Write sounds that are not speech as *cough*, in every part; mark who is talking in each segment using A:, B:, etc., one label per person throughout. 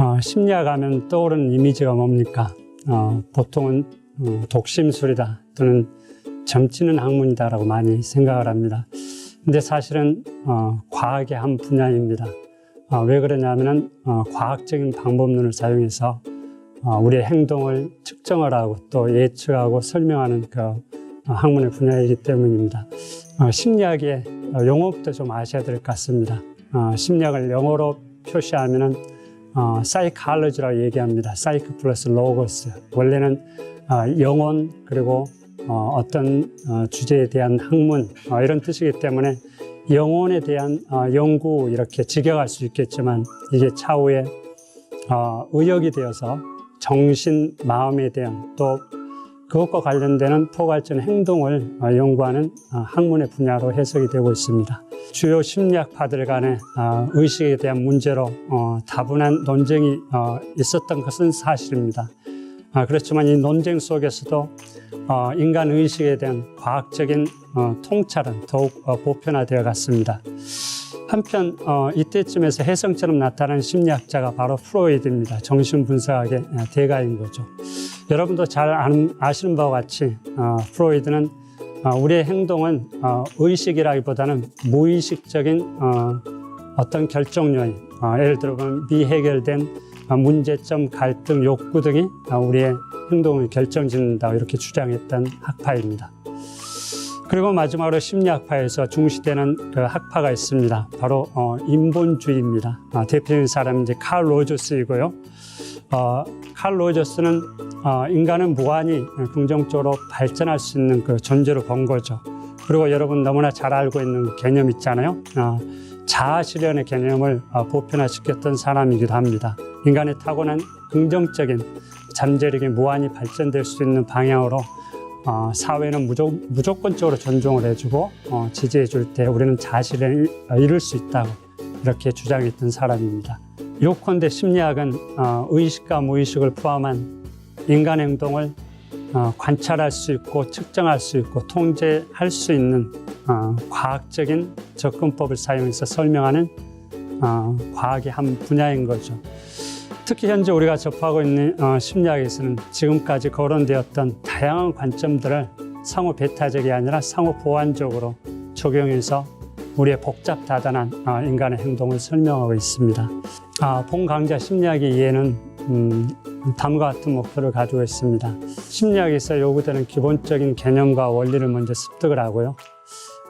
A: 어, 심리학하면 떠오르는 이미지가 뭡니까? 어, 보통은 어, 독심술이다 또는 점치는 학문이다라고 많이 생각을 합니다. 근데 사실은 어, 과학의 한 분야입니다. 어, 왜 그러냐면은 어, 과학적인 방법론을 사용해서 어, 우리의 행동을 측정을 하고 또 예측하고 설명하는 그 어, 학문의 분야이기 때문입니다. 어, 심리학의 어, 용어부터 좀 아셔야 될 것 같습니다. 어, 심리학을 영어로 표시하면은 어, 사이칼로지라고 얘기합니다. 사이크 플러스 로고스. 원래는 어, 영혼 그리고 어, 어떤 어, 주제에 대한 학문 어, 이런 뜻이기 때문에 영혼에 대한 어, 연구 이렇게 직역할 수 있겠지만 이게 차후에 어, 의역이 되어서 정신, 마음에 대한 또 그것과 관련되는 포괄적인 행동을 어, 연구하는 어, 학문의 분야로 해석이 되고 있습니다. 주요 심리학파들 간의 어, 의식에 대한 문제로 어, 다분한 논쟁이 어, 있었던 것은 사실입니다. 아, 그렇지만 이 논쟁 속에서도 어, 인간 의식에 대한 과학적인 어, 통찰은 더욱 어, 보편화되어 갔습니다. 한편 어, 이때쯤에서 혜성처럼 나타나는 심리학자가 바로 프로이드입니다. 정신분석학의 어, 대가인 거죠. 여러분도 잘 아시는 바와 같이 어, 프로이드는 어, 우리의 행동은 어, 의식이라기보다는 무의식적인 어, 어떤 결정 요인, 어, 예를 들어 보면 미해결된 어, 문제점, 갈등, 욕구 등이 어, 우리의 행동을 결정짓는다 이렇게 주장했던 학파입니다. 그리고 마지막으로 심리학파에서 중시되는 그 학파가 있습니다. 바로 어, 인본주의입니다. 아, 대표적인 사람은 이제 칼 로저스이고요. 어, 칼 로저스는 어, 인간은 무한히 긍정적으로 발전할 수 있는 그 존재로 본 거죠. 그리고 여러분 너무나 잘 알고 있는 개념 있잖아요. 어, 자아 실현의 개념을 어, 보편화시켰던 사람이기도 합니다. 인간의 타고난 긍정적인 잠재력이 무한히 발전될 수 있는 방향으로 어, 사회는 무조, 무조건적으로 존중을 해주고 어, 지지해 줄 때 우리는 자신을 이룰 수 있다고 이렇게 주장했던 사람입니다. 요컨대 심리학은 어, 의식과 무의식을 포함한 인간 행동을 어, 관찰할 수 있고 측정할 수 있고 통제할 수 있는 어, 과학적인 접근법을 사용해서 설명하는 어, 과학의 한 분야인 거죠. 특히 현재 우리가 접하고 있는 어, 심리학에서는 지금까지 거론되었던 다양한 관점들을 상호 배타적이 아니라 상호 보완적으로 적용해서 우리의 복잡다단한 어, 인간의 행동을 설명하고 있습니다. 아, 본 강좌 심리학의 이해는 음, 다음과 같은 목표를 가지고 있습니다. 심리학에서 요구되는 기본적인 개념과 원리를 먼저 습득을 하고요.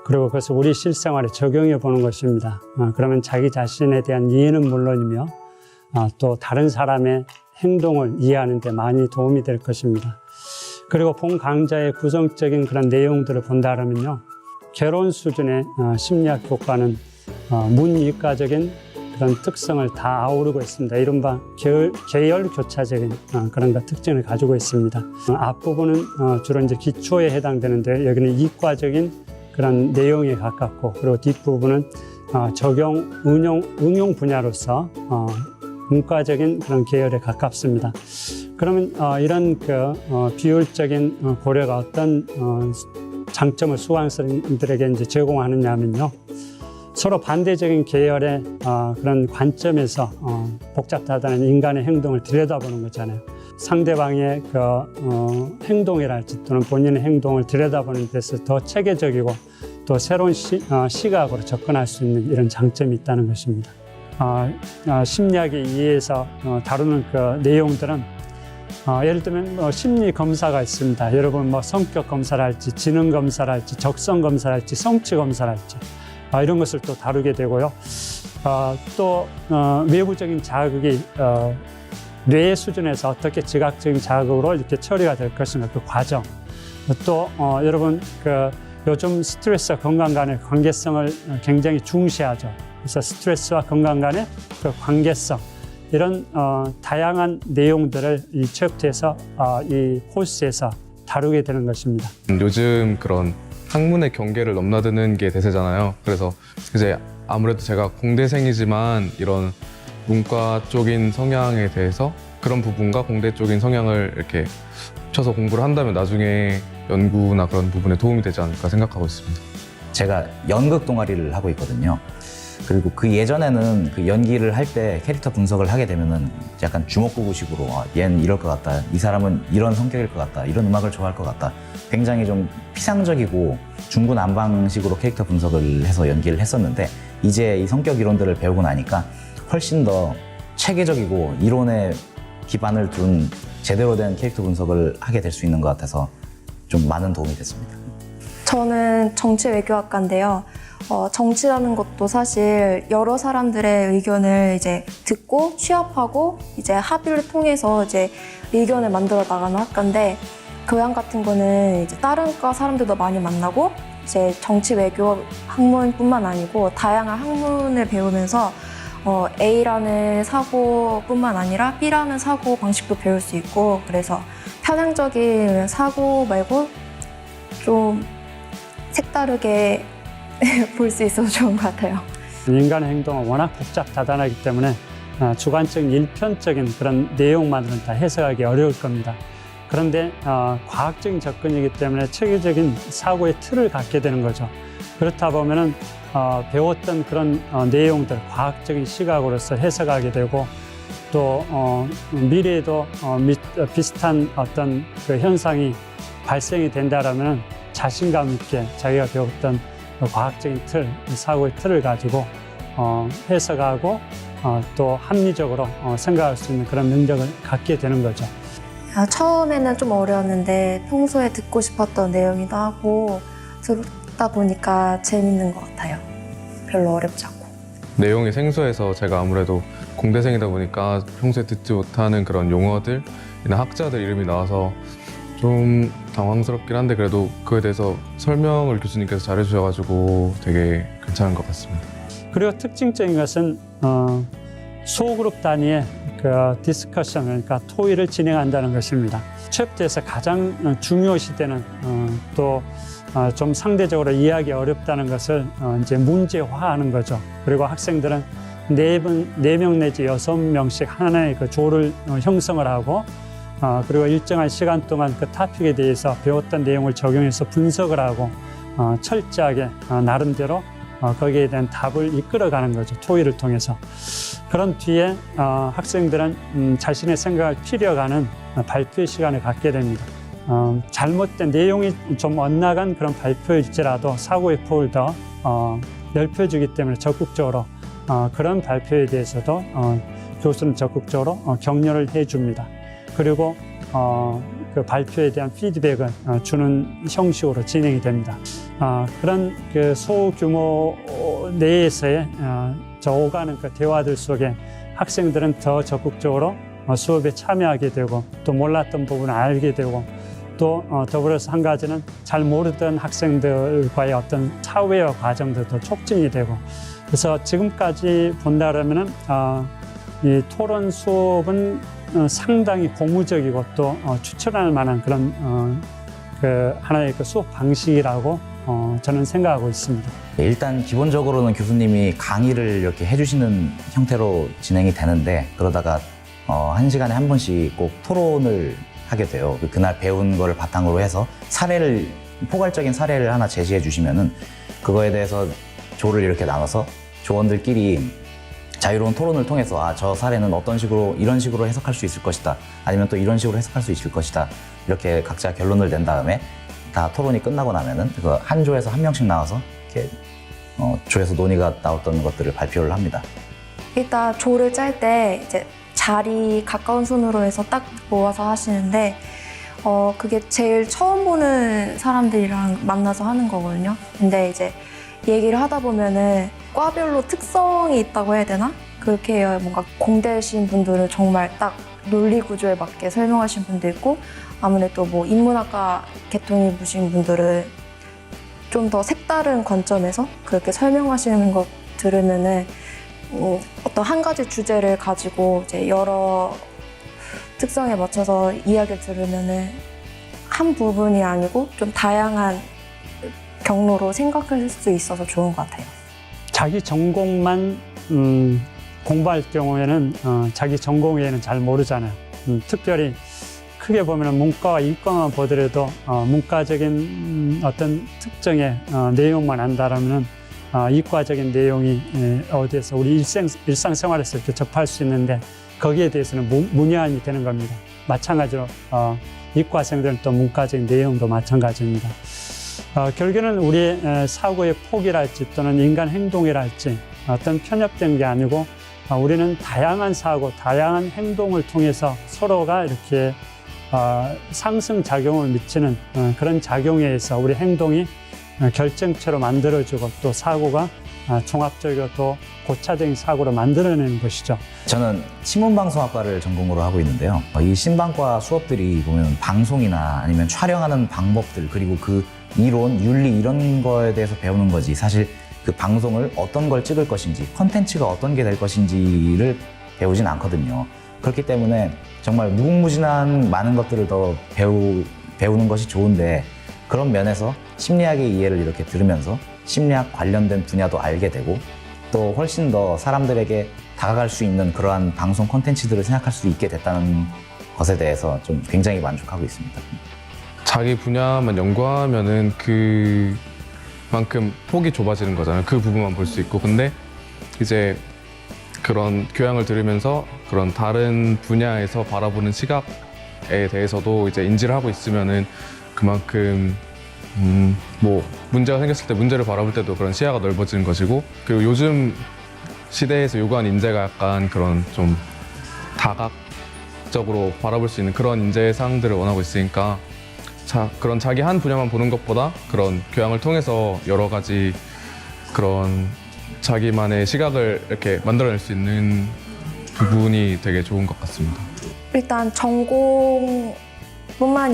A: 그리고 그것을 우리 실생활에 적용해 보는 것입니다. 어, 그러면 자기 자신에 대한 이해는 물론이며 아, 또 다른 사람의 행동을 이해하는 데 많이 도움이 될 것입니다. 그리고 본 강좌의 구성적인 그런 내용들을 본다면요. 개론 수준의 어, 심리학 교과는 어, 문이과적인 그런 특성을 다 아우르고 있습니다. 이른바 계열, 계열 교차적인 어, 그런 것 특징을 가지고 있습니다. 어, 앞부분은 어, 주로 이제 기초에 해당되는데 여기는 이과적인 그런 내용에 가깝고 그리고 뒷부분은 어, 적용, 응용, 응용 분야로서 어, 문과적인 그런 계열에 가깝습니다. 그러면 어, 이런 그 어, 비율적인 어, 고려가 어떤 어, 장점을 수강생들에게 이제 제공하느냐면요. 서로 반대적인 계열의 어, 그런 관점에서 어, 복잡하다는 인간의 행동을 들여다보는 거잖아요. 상대방의 그 어, 행동이랄지 또는 본인의 행동을 들여다보는 데서 더 체계적이고 또 새로운 시, 어, 시각으로 접근할 수 있는 이런 장점이 있다는 것입니다. 어, 어, 심리학에 의해서 어, 다루는 그 내용들은 어, 예를 들면 뭐 심리 검사가 있습니다. 여러분 뭐 성격 검사를 할지, 지능 검사를 할지, 적성 검사를 할지, 성취 검사를 할지 아, 이런 것을 또 다루게 되고요. 어, 또 어, 외부적인 자극이 어, 뇌 수준에서 어떻게 지각적인 자극으로 이렇게 처리가 될 것인가 그 과정. 또 어, 여러분 그 요즘 스트레스와 건강 간의 관계성을 굉장히 중시하죠. 그래서 스트레스와 건강 간의 그 관계성 이런 어, 다양한 내용들을 이 체육대에서 어, 이 코스에서 다루게 되는 것입니다.
B: 음, 요즘 그런 학문의 경계를 넘나드는 게 대세잖아요. 그래서 이제 아무래도 제가 공대생이지만 이런 문과 쪽인 성향에 대해서 그런 부분과 공대 쪽인 성향을 이렇게 합쳐서 공부를 한다면 나중에 연구나 그런 부분에 도움이 되지 않을까 생각하고 있습니다.
C: 제가 연극 동아리를 하고 있거든요. 그리고 그 예전에는 그 연기를 할 때 캐릭터 분석을 하게 되면은 약간 주먹구구식으로 아, 얘는 이럴 것 같다. 이 사람은 이런 성격일 것 같다. 이런 음악을 좋아할 것 같다. 굉장히 좀 피상적이고 중구난방식으로 캐릭터 분석을 해서 연기를 했었는데 이제 이 성격 이론들을 배우고 나니까 훨씬 더 체계적이고 이론에 기반을 둔 제대로 된 캐릭터 분석을 하게 될 수 있는 것 같아서 좀 많은 도움이 됐습니다.
D: 저는 정치 외교학과인데요. 어, 정치라는 것도 사실 여러 사람들의 의견을 이제 듣고 취합하고 이제 합의를 통해서 이제 의견을 만들어 나가는 학과인데 교양 같은 거는 이제 다른 과 사람들도 많이 만나고 이제 정치 외교 학문뿐만 아니고 다양한 학문을 배우면서 어, A라는 사고뿐만 아니라 B라는 사고 방식도 배울 수 있고 그래서 편향적인 사고 말고 좀 색다르게 *laughs* 볼 수 있어서 좋은 것 같아요.
A: 인간의 행동은 워낙 복잡다단하기 때문에 어, 주관적인 일편적인 그런 내용만으로는 다 해석하기 어려울 겁니다. 그런데 어, 과학적인 접근이기 때문에 체계적인 사고의 틀을 갖게 되는 거죠. 그렇다 보면은 어, 배웠던 그런 어, 내용들 과학적인 시각으로서 해석하게 되고 또 어, 미래에도 어, 비슷한 어떤 그 현상이 발생이 된다라면 자신감 있게 자기가 배웠던 그 과학적인 틀, 이 사고의 틀을 가지고 어, 해석하고 어, 또 합리적으로 어, 생각할 수 있는 그런 능력을 갖게 되는 거죠.
D: 아, 처음에는 좀 어려웠는데 평소에 듣고 싶었던 내용이기도 하고 듣다 보니까 재밌는 것 같아요. 별로 어렵지 않고.
B: 내용이 생소해서 제가 아무래도 공대생이다 보니까 평소에 듣지 못하는 그런 용어들이나 학자들 이름이 나와서 좀 당황스럽긴 한데 그래도 그에 대해서 설명을 교수님께서 잘해주셔가지고 되게 괜찮은 것 같습니다.
A: 그리고 특징적인 것은 어, 소그룹 단위의 그 디스커션 그러니까 토의를 진행한다는 것입니다. 챕터에서 가장 어, 중요시 되는 어, 또좀 상대적으로 이해하기 어렵다는 것을 어, 이제 문제화하는 거죠. 그리고 학생들은 네명 내지 여섯 명씩 하나의 그 조를 어, 형성을 하고 어, 그리고 일정한 시간 동안 그 토픽에 대해서 배웠던 내용을 적용해서 분석을 하고 어, 철저하게 어, 나름대로 어, 거기에 대한 답을 이끌어가는 거죠. 토의를 통해서. 그런 뒤에 어, 학생들은 음, 자신의 생각을 피려가는 어, 발표 시간을 갖게 됩니다. 어, 잘못된 내용이 좀 엇나간 그런 발표일지라도 사고의 폭을 더 어, 넓혀주기 때문에 적극적으로 어, 그런 발표에 대해서도 어, 교수는 적극적으로 어, 격려를 해줍니다. 그리고 어, 그 발표에 대한 피드백을 어, 주는 형식으로 진행이 됩니다. 어, 그런 그 소규모 내에서의 어, 저 오가는 그 대화들 속에 학생들은 더 적극적으로 어, 수업에 참여하게 되고 또 몰랐던 부분을 알게 되고 또 어, 더불어서 한 가지는 잘 모르던 학생들과의 어떤 사회화 과정들도 촉진이 되고 그래서 지금까지 본다라면은 어, 이 토론 수업은 어, 상당히 고무적이고 또 어, 추천할 만한 그런 어, 그 하나의 그 수업 방식이라고 어, 저는 생각하고 있습니다.
C: 일단 기본적으로는 교수님이 강의를 이렇게 해주시는 형태로 진행이 되는데 그러다가 어, 한 시간에 한 번씩 꼭 토론을 하게 돼요. 그 그날 배운 거를 바탕으로 해서 사례를 포괄적인 사례를 하나 제시해 주시면은 그거에 대해서 조를 이렇게 나눠서 조원들끼리 자유로운 토론을 통해서 아 저 사례는 어떤 식으로 이런 식으로 해석할 수 있을 것이다 아니면 또 이런 식으로 해석할 수 있을 것이다 이렇게 각자 결론을 낸 다음에 다 토론이 끝나고 나면은 그 한 조에서 한 명씩 나와서 이렇게 어, 조에서 논의가 나왔던 것들을 발표를 합니다.
D: 일단 조를 짤 때 이제 자리 가까운 순으로 해서 딱 모아서 하시는데 어 그게 제일 처음 보는 사람들이랑 만나서 하는 거거든요. 근데 이제 얘기를 하다 보면은 과별로 특성이 있다고 해야 되나? 그렇게 뭔가 공대신 분들은 정말 딱 논리 구조에 맞게 설명하신 분도 있고 아무래도 뭐 인문학과 계통이 보신 분들은 좀 더 색다른 관점에서 그렇게 설명하시는 것 들으면은 음, 어떤 한 가지 주제를 가지고 이제 여러 특성에 맞춰서 이야기를 들으면은 한 부분이 아니고 좀 다양한 경로로 생각할 수 있어서 좋은 것 같아요.
A: 자기 전공만 음, 공부할 경우에는 어, 자기 전공 외에는 잘 모르잖아요. 음, 특별히 크게 보면 문과와 이과만 보더라도 어, 문과적인 음, 어떤 특정의 어, 내용만 안다라면 어, 이과적인 내용이 에, 어디에서 우리 일생, 일상생활에서 이렇게 접할 수 있는데 거기에 대해서는 무, 문외한이 되는 겁니다. 마찬가지로 어, 이과생들은 또 문과적인 내용도 마찬가지입니다. 어, 결국에는 우리의 에, 사고의 폭이랄지 또는 인간 행동이랄지 어떤 편협된 게 아니고 어, 우리는 다양한 사고, 다양한 행동을 통해서 서로가 이렇게 어, 상승 작용을 미치는 어, 그런 작용에 의해서 우리 행동이 어, 결정체로 만들어지고 또 사고가 어, 종합적이고 또 고차적인 사고로 만들어내는 것이죠.
C: 저는 신문방송학과를 전공으로 하고 있는데요. 어, 이 신방과 수업들이 보면 방송이나 아니면 촬영하는 방법들 그리고 그 이론, 윤리 이런 거에 대해서 배우는 거지. 사실 그 방송을 어떤 걸 찍을 것인지, 컨텐츠가 어떤 게 될 것인지를 배우진 않거든요. 그렇기 때문에 정말 무궁무진한 많은 것들을 더 배우, 배우는 것이 좋은데 그런 면에서 심리학의 이해를 이렇게 들으면서 심리학 관련된 분야도 알게 되고 또 훨씬 더 사람들에게 다가갈 수 있는 그러한 방송 콘텐츠들을 생각할 수 있게 됐다는 것에 대해서 좀 굉장히 만족하고 있습니다.
B: 자기 분야만 연구하면은 그만큼 폭이 좁아지는 거잖아요. 그 부분만 볼 수 있고. 근데 이제 그런 교양을 들으면서 그런 다른 분야에서 바라보는 시각에 대해서도 이제 인지를 하고 있으면은 그만큼 음, 뭐 문제가 생겼을 때 문제를 바라볼 때도 그런 시야가 넓어지는 것이고 그리고 요즘 시대에서 요구하는 인재가 약간 그런 좀 다각적으로 바라볼 수 있는 그런 인재상들을 원하고 있으니까 자, 그런 자기 한 분야만 보는 것보다 그런 교양을 통해서 여러 가지 그런 자기만의 시각을 이렇게 만들어낼 수 있는 부분이 되게 좋은 것 같습니다.
D: 일단 전공뿐만이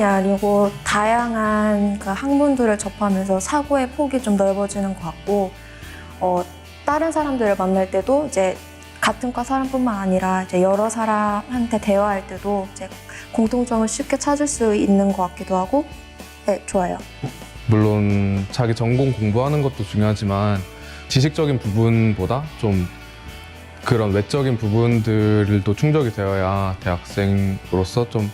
D: 아니고 다양한 그 학문들을 접하면서 사고의 폭이 좀 넓어지는 것 같고 어, 다른 사람들을 만날 때도 이제 같은 과 사람뿐만 아니라 이제 여러 사람한테 대화할 때도 이제 공통점을 쉽게 찾을 수 있는 것 같기도 하고 네 좋아요.
B: 물론 자기 전공 공부하는 것도 중요하지만 지식적인 부분보다 좀 그런 외적인 부분들도 충족이 되어야 대학생으로서 좀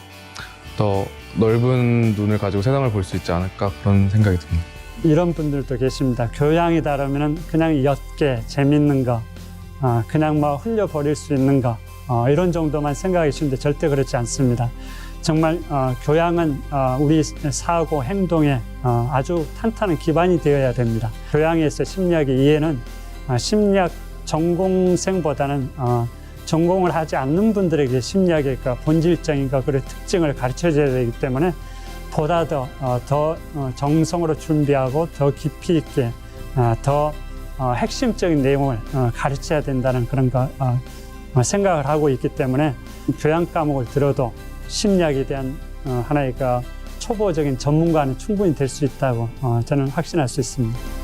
B: 더 넓은 눈을 가지고 세상을 볼 수 있지 않을까 그런 생각이 듭니다.
A: 이런 분들도 계십니다. 교양이 다르면 그냥 옅게 재밌는 거, 어, 그냥 뭐 흘려버릴 수 있는 거, 어, 이런 정도만 생각이 쉬운데 절대 그렇지 않습니다. 정말 어, 교양은 어, 우리 사고, 행동에 어, 아주 탄탄한 기반이 되어야 됩니다. 교양에서 심리학의 이해는 어, 심리학 전공생보다는 어, 전공을 하지 않는 분들에게 심리학의 그 본질적인 그 그런 특징을 가르쳐줘야 되기 때문에 보다 더, 어, 더 어, 정성으로 준비하고 더 깊이 있게 어, 더 어, 핵심적인 내용을 어, 가르쳐야 된다는 그런 거, 어, 어, 생각을 하고 있기 때문에 교양 과목을 들어도 심리학에 대한 어, 하나의 그 초보적인 전문가는 충분히 될 수 있다고 어, 저는 확신할 수 있습니다.